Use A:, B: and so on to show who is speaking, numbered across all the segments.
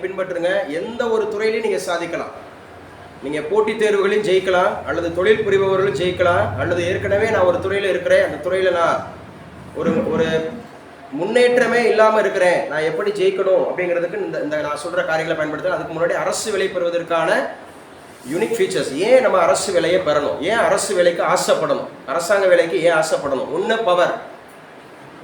A: பின்பற்றுங்க. எந்த ஒரு துறையிலையும் நீங்கள் சாதிக்கலாம். நீங்கள் போட்டித் தேர்வுகளையும் ஜெயிக்கலாம். அல்லது தொழில் புரிபவர்களும் ஜெயிக்கலாம். அல்லது ஏற்கனவே நான் ஒரு துறையில் இருக்கிறேன். அந்த துறையில் நான் ஒரு ஒரு முன்னேற்றமே இல்லாமல் இருக்கிறேன். நான் எப்படி ஜெயிக்கணும் அப்படிங்கிறதுக்கு இந்த இந்த நான் சொல்கிற காரியங்களை பயன்படுத்துகிறேன் அதுக்கு முன்னாடி அரசு வேலை பெறுவதற்கான யூனிக் ஃபீச்சர்ஸ் ஏன் நம்ம அரசு வேலையை பெறணும்? ஏன் அரசு வேலைக்கு ஆசைப்படணும்? அரசாங்க வேலைக்கு ஏன் ஆசைப்படணும்? ஒன்று பவர்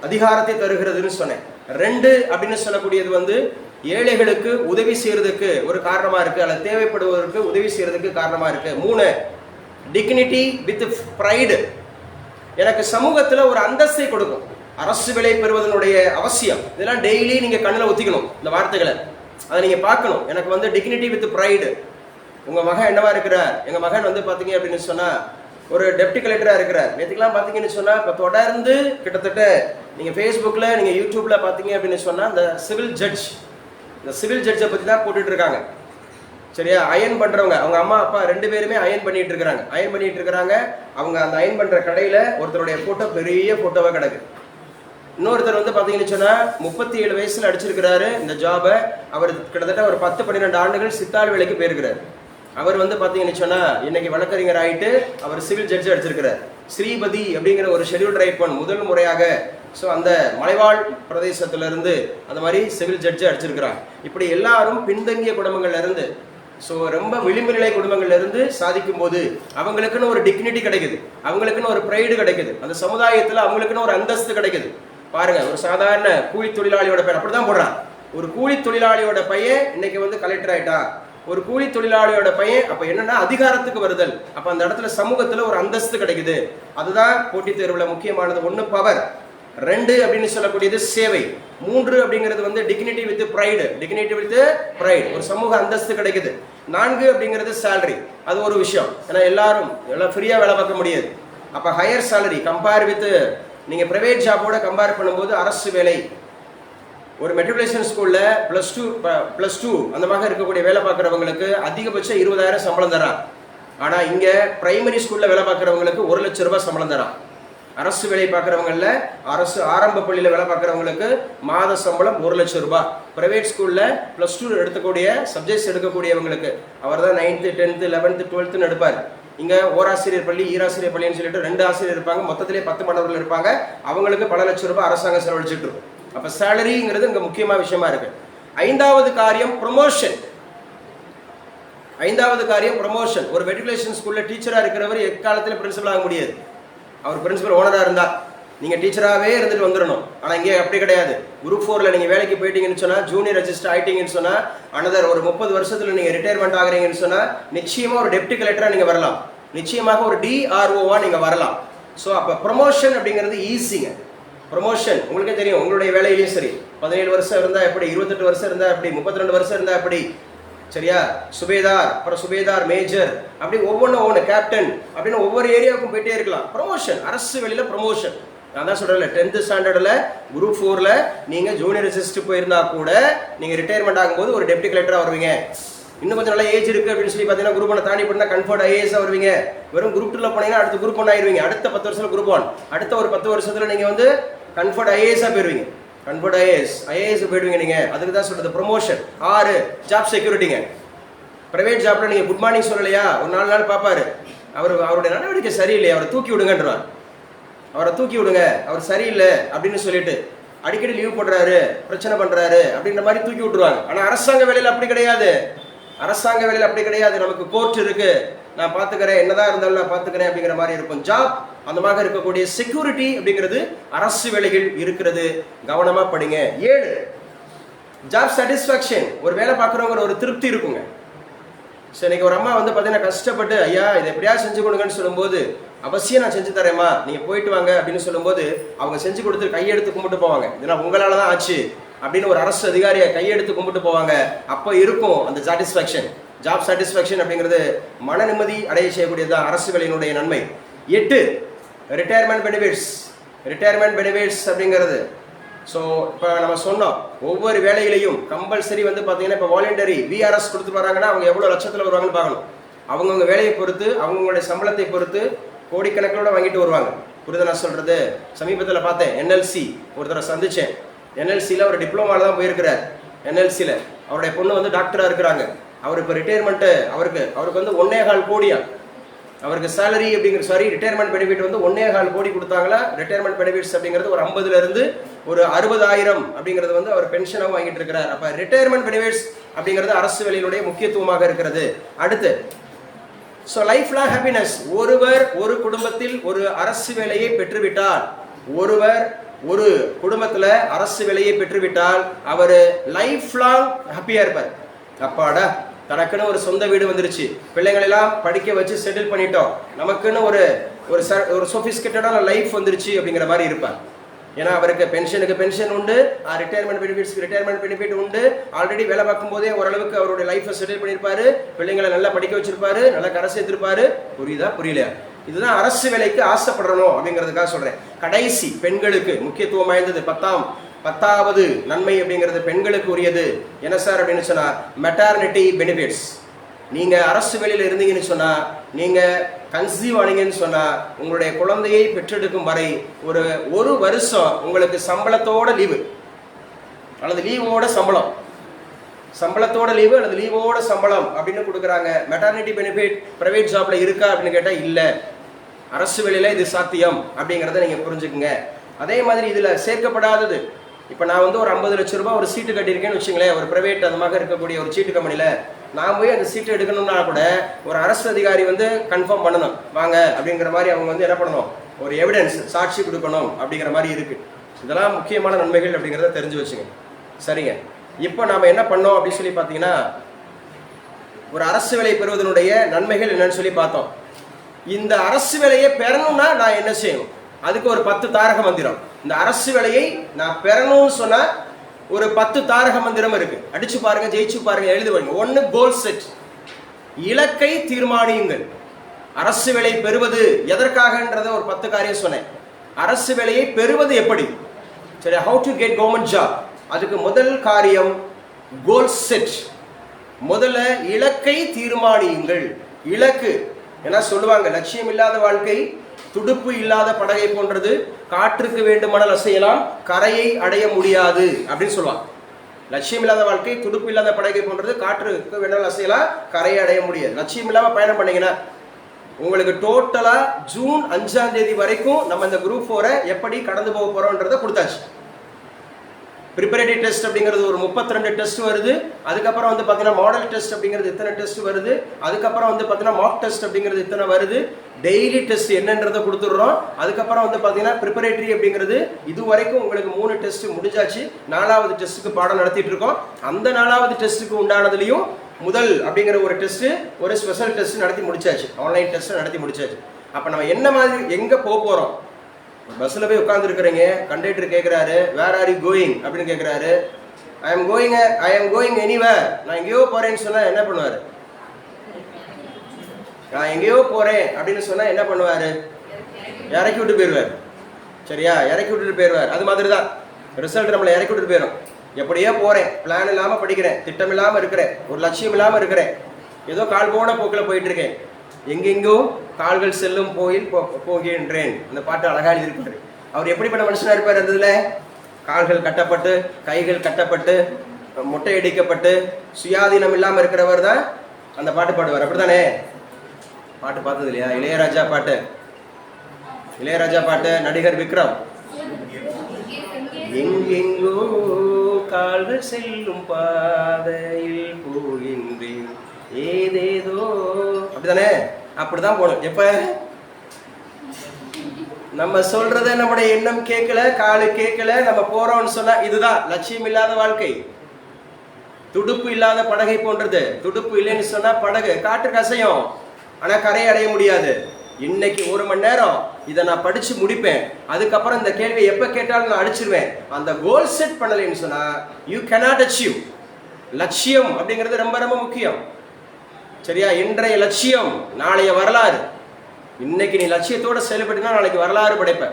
A: அதிகாரத்தை தருகிறதுன்னு சொன்னேன். ரெண்டு அப்படின்னு சொல்லக்கூடியது வந்து ஏழைகளுக்கு உதவி செய்யறதுக்கு ஒரு காரணமா இருக்கு அல்லது தேவைப்படுவதற்கு உதவி செய்யறதுக்கு காரணமா இருக்கு. மூணு டிக்னிட்டி வித் ப்ரைடு எனக்கு சமூகத்துல ஒரு அந்தஸ்தை கொடுக்கும். அரசு விலை பெறுவதனுடைய அவசியம். இதெல்லாம் டெய்லி நீங்க கண்ணில் ஒத்திக்கணும் இந்த வார்த்தைகளை. அதை நீங்க பார்க்கணும். எனக்கு வந்து டிக்னிட்டி வித் ப்ரைடு உங்க மகன் என்னவா இருக்கிறார்? எங்க மகன் வந்து பாத்தீங்க அப்படின்னு சொன்னா ஒரு டெப்டி கலெக்டரா இருக்கிறார். நேற்றுக்கெல்லாம் பார்த்தீங்கன்னு சொன்னா இப்போ தொடர்ந்து கிட்டத்தட்ட நீங்க ஃபேஸ்புக்கில் நீங்க யூடியூப்ல பார்த்தீங்க அப்படின்னு சொன்னா இந்த சிவில் ஜட்ஜ் இந்த சிவில் ஜட்ஜை பற்றி தான் போட்டுட்ருக்காங்க சரியா? அயன் பண்ணுறவங்க அவங்க அம்மா அப்பா ரெண்டு பேருமே அயன் பண்ணிட்டு இருக்கிறாங்க அயன் பண்ணிட்டு இருக்கிறாங்க அவங்க அந்த அயன் பண்ணுற கடையில் ஒருத்தருடைய ஃபோட்டோ பெரிய ஃபோட்டோவாக கிடக்கு. இன்னொருத்தர் வந்து பார்த்தீங்கன்னு சொன்னால் முப்பத்தி ஏழு வயசில் அடிச்சிருக்கிறாரு இந்த ஜாபை அவர் கிட்டத்தட்ட ஒரு பத்து பன்னிரெண்டு ஆண்டுகள் சித்தாள் வேலைக்கு போயிருக்கிறார். அவர் வந்து பார்த்தீங்கன்னு சொன்னால் இன்னைக்கு வழக்கறிஞர் ஆயிட்டு அவர் சிவில் ஜட்ஜி அடிச்சிருக்கிறார். ஸ்ரீபதி அப்படிங்கிற ஒரு ஷெட்யூல் ரைட் முதல் முறையாக ஸோ அந்த மலைவாழ் பிரதேசத்துல இருந்து அந்த மாதிரி சிவில் ஜட்ஜை அடிச்சிருக்கிறாங்க. இப்படி எல்லாரும் பின்தங்கிய குடும்பங்கள்ல இருந்து ஸோ ரொம்ப விளிம்பு நிலை குடும்பங்கள்ல இருந்து சாதிக்கும் போது அவங்களுக்குன்னு ஒரு டிக்னிட்டி கிடைக்குது. அவங்களுக்குன்னு ஒரு ப்ரைடு கிடைக்குது. அந்த சமுதாயத்தில் அவங்களுக்குன்னு ஒரு அந்தஸ்து கிடைக்குது. பாருங்க ஒரு சாதாரண கூலி தொழிலாளியோட பையன் அப்படிதான் போடுறான் ஒரு கூலி தொழிலாளியோட பையன் இன்னைக்கு வந்து கலெக்டர் ஆயிட்டான். ஒரு கூலி தொழிலாளியோட பையன் அப்ப என்னன்னா அதிகாரத்துக்கு வருதல். அப்ப அந்த இடத்துல சமூகத்துல ஒரு அந்தஸ்து கிடைக்குது. அதுதான் போட்டித் தேர்வுல முக்கியமானது. ஒண்ணு பவர் ரெண்டு அப்படின்னு சொல்லக்கூடியது சேவை. மூன்று அப்படிங்கிறது வந்து dignity with pride dignity with pride ஒரு சமூக அந்தஸ்து கிடைக்குது. நான்கு அப்படிங்கிறது சேலரி அது ஒரு விஷயம். ஏன்னா எல்லாரும் எல்லாம் ஃப்ரீயா வேலை பார்க்க முடியாது. அப்ப ஹையர் சேலரி கம்பேர் வித் நீங்க பிரைவேட் ஜாபோட கம்பேர் பண்ணும்போது அரசு வேலை. ஒரு மெட்ரிகுலேஷன் ஸ்கூலில் ப்ளஸ் டூ ப்ளஸ் டூ அந்த மாதிரி இருக்கக்கூடிய வேலை பார்க்குறவங்களுக்கு அதிகபட்சம் இருபதாயிரம் சம்பளம் தரான் ஆனால் இங்கே பிரைமரி ஸ்கூலில் வேலை பார்க்குறவங்களுக்கு ஒரு லட்சம் ரூபாய் சம்பளம் தரான் அரசு வேலை பார்க்குறவங்களில் அரசு ஆரம்ப பள்ளியில் வேலை பார்க்குறவங்களுக்கு மாத சம்பளம் ஒரு லட்சம் ரூபாய். ப்ரைவேட் ஸ்கூலில் ப்ளஸ் டூ எடுக்கக்கூடிய சப்ஜெக்ட்ஸ் எடுக்கக்கூடியவங்களுக்கு அவர் தான் நைன்த்து டென்த்து லெவன்த்து டுவெல்த்துன்னு எடுப்பார். இங்கே ஓராசிரியர் பள்ளி ஈராசிரியர் பள்ளின்னு சொல்லிட்டு ரெண்டு ஆசிரியர் இருப்பாங்க. மொத்தத்திலே பத்து மாணவர்கள் இருப்பாங்க. அவங்களுக்கு பல லட்சம் ரூபாய் அரசாங்கம் செலவழிச்சிட்டு இருக்கும். அப்போ சேலரிங்கிறது இங்கே முக்கியமான விஷயமா இருக்கு. ஐந்தாவது காரியம் ப்ரொமோஷன் ஐந்தாவது காரியம் ப்ரொமோஷன் ஒரு மெட்ரிகுலேஷன் ஸ்கூலில் டீச்சராக இருக்கிறவர் எக்காலத்தில் பிரின்சிபல் ஆக முடியாது. அவர் பிரின்சிபல் ஓனராக இருந்தால் நீங்கள் டீச்சராகவே இருந்துட்டு வந்துடணும் ஆனால் இங்கே அப்படி கிடையாது. குரூப் ஃபோரில் நீங்கள் வேலைக்கு போயிட்டீங்கன்னு சொன்னால் ஜூனியர் ரெஜிஸ்டர் ஆகிட்டீங்கன்னு சொன்னால் அனதர் ஒரு முப்பது வருஷத்தில் நீங்கள் ரிட்டையர்மெண்ட் ஆகுறீங்கன்னு சொன்னால் நிச்சயமாக ஒரு டெப்டி கலெக்டராக நீங்கள் வரலாம். நிச்சயமாக ஒரு டிஆர்ஓவாக நீங்கள் வரலாம். ஸோ அப்போ ப்ரொமோஷன் அப்படிங்கிறது ஈஸிங்க ப்ரொமோஷன் உங்களுக்கே தெரியும் உங்களுடைய வேலையிலையும் சரி. பதினேழு வருஷம் இருந்தால் எப்படி இருபத்தெட்டு வருஷம் இருந்தால் எப்படி முப்பத்தி ரெண்டு வருஷம் இருந்தால் எப்படி? சரியா? சுபேதார் அப்புறம் சுபேதார் மேஜர் அப்படி ஒவ்வொன்றும் ஒவ்வொன்று கேப்டன் அப்படின்னு ஒவ்வொரு ஏரியாவுக்கும் போயிட்டே இருக்கலாம். ப்ரொமோஷன் அரசு வெளியில் ப்ரொமோஷன் நான் தான் சொல்கிறேன் டென்த்து ஸ்டாண்டர்டில் குரூப் ஃபோரில் நீங்கள் ஜூனியர் அசிஸ்ட் போயிருந்தா கூட நீங்கள் ரிட்டையர்மெண்ட் ஆகும்போது ஒரு டெப்டி கலெக்டராக வருவீங்க. இன்னும் கொஞ்சம் நல்லா ஏஜ் இருக்கு அப்படின்னு சொல்லி பார்த்தீங்கன்னா குரூப் ஒன் தாண்டி போனா கன்ஃபர்ட் ஐஏஎஸ் வருவீங்க. வெறும் குரூப் டூவில் போனீங்கன்னா அடுத்த குரூப் ஒன் ஆயிருவீங்க. அடுத்த பத்து வருஷத்தில் குரூப் ஒன் அடுத்த ஒரு பத்து வருஷத்துல நீங்கள் வந்து கன்ஃபர்ட் ஐஏஎஸ்ஸா போயிடுவீங்க கன்ஃபர்ட் ஐஏஎஸ் ஐஏஎஸ் போயிடுவீங்க நீங்கள் அதுக்கு தான் சொல்கிறது ப்ரொமோஷன் ஆறு ஜாப் செக்யூரிட்டிங்க ப்ரைவேட் ஜாப்பில் நீங்கள் குட் மார்னிங் சொல்லலையா? ஒரு நாலு நாள் பார்ப்பாரு. அவர் அவருடைய நடவடிக்கை சரியில்லை அவரை தூக்கி விடுங்கன்றார் அவரை தூக்கி விடுங்க. அவர் சரியில்லை அப்படின்னு சொல்லிட்டு அடிக்கடி லீவ் போடுறாரு பிரச்சனை பண்றாரு அப்படின்ற மாதிரி தூக்கி விட்டுருவாங்க. ஆனா அரசாங்க வேலையில் அப்படி கிடையாது. அரசாங்க வேலையில் அப்படி கிடையாது. நமக்கு கோர்ட் இருக்கு. நான் பாத்துக்கிறேன் என்னதான் இருந்தாலும் நான் பாத்துக்கிறேன் அப்படிங்கிற மாதிரி இருக்கும். ஜாப் அந்த மாதிரி இருக்கக்கூடிய செக்யூரிட்டி அப்படிங்கிறது அரசு வேலைகள் இருக்கிறது. கவனமா படிங்க. ஏழு ஜாப் சாட்டிஸ்ஃபேக்ஷன் ஒரு வேலை பார்க்குறவங்க ஒரு திருப்தி இருக்குங்க. ஸோ இன்னைக்கு ஒரு அம்மா வந்து பார்த்தீங்கன்னா கஷ்டப்பட்டு ஐயா இதை எப்படியா செஞ்சு கொடுங்கன்னு சொல்லும்போது அவசியம் நான் செஞ்சு தரேம்மா. நீங்கள் போயிட்டு வாங்க. அப்படின்னு சொல்லும்போது அவங்க செஞ்சு கொடுத்து கையெடுத்து கும்பிட்டு போவாங்க. இதெல்லாம் உங்களால தான் ஆச்சு. அப்படின்னு ஒரு அரசு அதிகாரியை கையெடுத்து கும்பிட்டு போவாங்க. அப்போ இருக்கும் அந்த சாட்டிஸ்ஃபேக்ஷன் ஜாப் சாட்டிஸ்ஃபேக்ஷன் அப்படிங்கிறது மன நிம்மதி அடைய செய்யக்கூடியது தான் அரசு வேலையினுடைய நன்மை. எட்டு ரிட்டையர்மெண்ட் பெனிஃபிட்ஸ் ரிட்டையர்மெண்ட் பெனிஃபிட்ஸ் அப்படிங்கிறது. ஸோ இப்போ நம்ம சொன்னோம் ஒவ்வொரு வேலையிலையும் கம்பல்சரி வந்து பார்த்தீங்கன்னா இப்போ வாலண்டரி விஆர்எஸ் கொடுத்து வராங்கன்னா அவங்க எவ்வளோ லட்சத்தில் வருவாங்கன்னு பார்க்கணும். அவங்கவுங்க வேலையை பொறுத்து அவங்கவுங்களுடைய சம்பளத்தை பொறுத்து கோடிக்கணக்கிலோட வாங்கிட்டு வருவாங்க. புரியுதா நான் சமீபத்தில் பார்த்தேன் என்எல்சி ஒருத்தரை சந்தித்தேன் என்எல்சியில் அவர் டிப்ளமாவில் தான் போயிருக்கிறார். என்எல்சியில் அவருடைய பொண்ணு வந்து டாக்டராக இருக்கிறாங்க. அவர் இப்போ ரிட்டையர்மெண்ட்டு அவருக்கு அவருக்கு வந்து ஒன்னே கால் கோடியா. அவருக்கு சேலரி அப்படிங்கிற சாரி ரிட்டையர்மெண்ட் பெனிஃபிட் வந்து ஒன்னே கால் கோடி கொடுத்தாங்களா? ரிட்டையர்மெண்ட் பெனிஃபிட்ஸ் அப்படிங்கிறது ஒரு ஐம்பதுலேருந்து ஒரு அறுபதாயிரம் அப்படிங்கிறது வந்து அவர் பென்ஷனாக வாங்கிட்டு இருக்கிறார். அப்போ ரிட்டையர்மெண்ட் பெனிஃபிட்ஸ் அப்படிங்கிறது அரசு வேலையினுடைய முக்கியத்துவமாக இருக்கிறது. அடுத்து ஸோ லைஃப் லாங் ஹாப்பினஸ் ஒருவர் ஒரு குடும்பத்தில் ஒரு அரசு வேலையை பெற்றுவிட்டால் ஒருவர் ஒரு குடும்பத்தில் அரசு வேலையை பெற்றுவிட்டால் அவர் லைஃப் லாங் ஹாப்பியாக இருப்பார். அப்பாடா தனக்குன்னு ஒரு சொந்த வீடு வந்துருச்சு. பிள்ளைங்களெல்லாம் படிக்க வச்சு செட்டில் பண்ணிட்டோம். நமக்குன்னு ஒரு ஒரு ச ஒரு சொஃபிஸ்கேட்டடான லைஃப் வந்துருச்சு அப்படிங்கிற மாதிரி இருப்பார். ஏன்னா அவருக்கு பென்ஷனுக்கு பென்ஷன் உண்டு ரிட்டையர்மெண்ட் பெனிஃபிட்ஸ்க்கு ரிட்டையர்மெண்ட் பெனிஃபிட் உண்டு. ஆல்ரெடி வேலை பார்க்கும் போதே ஓரளவுக்கு அவருடைய லைஃப்பை செட்டில் பண்ணியிருப்பாரு பிள்ளைங்களை நல்லா படிக்க வச்சிருப்பாரு நல்லா கரை சேர்த்திருப்பாரு. புரியுதா புரியலையா? இதுதான் அரசு வேலைக்கு ஆசைப்படணும் அப்படிங்கிறதுக்காக சொல்றேன். கடைசி பெண்களுக்கு முக்கியத்துவம் வாய்ந்தது பத்தாம் பத்தாவது நன்மை அப்படிங்கிறது பெண்களுக்கு உரியது. என்ன சார் அப்படின்னு சொன்னா மெட்டார்னிட்டி பெனிஃபிட்ஸ் நீங்க அரசு வேலையில் இருந்தீங்கன்னு சொன்னா நீங்க கன்சீவ் ஆனீங்கன்னு சொன்னா உங்களுடைய குழந்தையை பெற்றெடுக்கும் வரை ஒரு ஒரு வருஷம் உங்களுக்கு சம்பளத்தோட லீவு அல்லது லீவோட சம்பளம். சம்பளத்தோட லீவு அல்லது லீவோட சம்பளம் அப்படின்னு கொடுக்குறாங்க. மெட்டர்னிட்டி பெனிஃபிட் ப்ரைவேட் ஜாப்ல இருக்கா அப்படின்னு கேட்டால் இல்லை. அரசு வேலையில இது சாத்தியம் அப்படிங்கிறத நீங்கள் புரிஞ்சுக்குங்க. அதே மாதிரி இதில் சேர்க்கப்படாதது. இப்போ நான் வந்து ஒரு ஐம்பது லட்ச ரூபாய் ஒரு சீட்டு கட்டியிருக்கேன்னு வச்சுங்களேன் ஒரு பிரைவேட் அந்த மாதிரி இருக்கக்கூடிய ஒரு சீட்டு கம்பெனியில் நான் போய் அந்த சீட்டு எடுக்கணும்னா கூட ஒரு அரசு அதிகாரி வந்து கன்ஃபார்ம் பண்ணணும். வாங்க அப்படிங்கிற மாதிரி அவங்க வந்து என்ன பண்ணணும்? ஒரு எவிடன்ஸ் சாட்சி கொடுக்கணும் அப்படிங்கிற மாதிரி இருக்குது இதெல்லாம் முக்கியமான நன்மைகள் அப்படிங்கிறத தெரிஞ்சு வச்சுங்க. சரிங்க. இப்போ நாம் என்ன பண்ணோம் அப்படின்னு சொல்லி பார்த்தீங்கன்னா ஒரு அரசு வேலை பெறுவதனுடைய நன்மைகள் என்னன்னு சொல்லி பார்த்தோம். இந்த அரசு வேலையை பெறணும்னா நான் என்ன செய்யணும்? அதுக்கு ஒரு பத்து தாரக மந்திரம். இந்த அரசு வேலையை நான் பெறணும்னு சொன்னால் ஒரு பத்து தாரக மந்திரம் இருக்கு. அடிச்சு பாருங்க ஜெயிச்சு பாருங்க எழுதி பாருங்க. ஒன்று கோல் செட் இலக்கை தீர்மானியுங்கள். அரசு வேலை பெறுவது எதற்காகன்றத ஒரு பத்து காரியம் சொன்னேன். அரசு வேலையை பெறுவது எப்படி? சரி how to get government job அதுக்கு முதல் காரியம் கோல் செட் முதல்ல இலக்கை தீர்மானியுங்கள். இலக்கு ஏன்னா சொல்லுவாங்க லட்சியம் இல்லாத வாழ்க்கை துடுப்பு இல்லாத படகை போன்றது காற்றுக்கு வேண்டுமானால் அசையலாம் கரையை அடைய முடியாது அப்படின்னு சொல்லுவாங்க. லட்சியம் இல்லாத வாழ்க்கை துடுப்பு இல்லாத படகை போன்றது காற்றுக்கு வேண்டாம் அசையலாம் கரையை அடைய முடியாது. லட்சியம் இல்லாமல் பயணம் பண்ணீங்கன்னா உங்களுக்கு டோட்டலாக ஜூன் அஞ்சாம் தேதி வரைக்கும் நம்ம இந்த குரூப் ஃபோரை எப்படி கடந்து போக போகிறோன்றதை கொடுத்தாச்சு. ப்ரிப்பரேட்டரி டெஸ்ட் அப்படிங்கிறது ஒரு 32 ரெண்டு டெஸ்ட் வருது. அதுக்கப்புறம் வந்து பார்த்தீங்கன்னா மாடல் டெஸ்ட் அப்படிங்கிறது இத்தனை டெஸ்ட் வருது? அதுக்கப்புறம் வந்து பார்த்தீங்கன்னா மாக் டெஸ்ட் அப்படிங்கிறது இத்தனை வருது? டெய்லி டெஸ்ட் என்னன்றதை கொடுத்துட்றோம். அதுக்கப்புறம் வந்து பார்த்தீங்கன்னா ப்ரிப்பரேட்டரி அப்படிங்கிறது இது வரைக்கும் உங்களுக்கு மூணு டெஸ்ட் முடிஞ்சாச்சு. நாலாவது டெஸ்ட்டுக்கு பாடம் நடத்திட்டு இருக்கோம். அந்த நாலாவது டெஸ்ட்டுக்கு உண்டானதுலையும் முதல் அப்படிங்கிற ஒரு டெஸ்ட் ஒரு ஸ்பெஷல் டெஸ்ட் நடத்தி முடிச்சாச்சு. ஆன்லைன் டெஸ்ட் நடத்தி முடிச்சாச்சு. அப்போ நம்ம என்ன மாதிரி எங்கே போக போகிறோம் பஸ்ஸில் போய் உட்காந்துருக்குறீங்க கண்டக்டர் கேட்குறாரு வேர் ஆர் யூ கோயிங் அப்படின்னு கேட்குறாரு I am going I am going anywhere நான் எங்கேயோ போகிறேன்னு சொன்னால் என்ன பண்ணுவார்? நான் எங்கேயோ போகிறேன் அப்படின்னு சொன்னால் என்ன பண்ணுவார்? இறக்கி விட்டு போயிடுவார் சரியா? இறக்கி விட்டுட்டு போயிடுவார் அது மாதிரி தான் ரிசல்ட் நம்மளை இறக்கி விட்டுட்டு போயிடும் எப்படியோ போகிறேன் பிளான் இல்லாமல் படிக்கிறேன். திட்டம் இல்லாமல் இருக்கிறேன். ஒரு லட்சியம் இல்லாமல் இருக்கிறேன். ஏதோ கால் போன போக்கில் போயிட்டு இருக்கேன். எங்கெங்கோ கால்கள் செல்லும் போயில் போ போகின்றேன். அந்த பாட்டு அழகாக எழுதியிருப்பாரு. அவர் எப்படிப்பட்ட மனுஷனாக இருப்பார் அந்த கால்கள் கட்டப்பட்டு கைகள் கட்டப்பட்டு முட்டையடிக்கப்பட்டு சுயாதீனம் இல்லாமல் இருக்கிறவர் தான் அந்த பாட்டு பாடுவார். அப்படிதானே பாட்டு பார்த்தது இல்லையா? இளையராஜா பாட்டு. இளையராஜா பாட்டு நடிகர் விக்ரம். எங்கெங்கோ கால்கள் செல்லும் பாதையில் போகின்றேன். ஏதேதோ. அப்படிதானே அப்படிதான் போகணும் எப்ப? நம்ம சொல்றத நம்முடைய எண்ணம் கேட்கல காலு கேட்கல நம்ம போறோம்னு சொன்னா இதுதான் லட்சியம் இல்லாத வாழ்க்கை. துடுப்பு இல்லாத படகை போன்றது. துடுப்பு இல்லைன்னு சொன்னா படகு காற்று கசையும் ஆனா கரையை அடைய முடியாது. இன்னைக்கு ஒரு மணி நேரம் இதை நான் படிச்சு முடிப்பேன். அதுக்கப்புறம் இந்த கேள்வியை எப்ப கேட்டாலும் நான் அடிச்சிருவேன். அந்த கோல் செட் பண்ணலைன்னு சொன்னா யூ கெனாட் அச்சீவ் லட்சியம் அப்படிங்கிறது ரொம்ப ரொம்ப முக்கியம். சரியா? இன்றைய லட்சியம் நாளைய வரலாறு. இன்னைக்கு நீ லட்சியத்தோட செயல்பட்டுனா நாளைக்கு வரலாறு படைப்ப.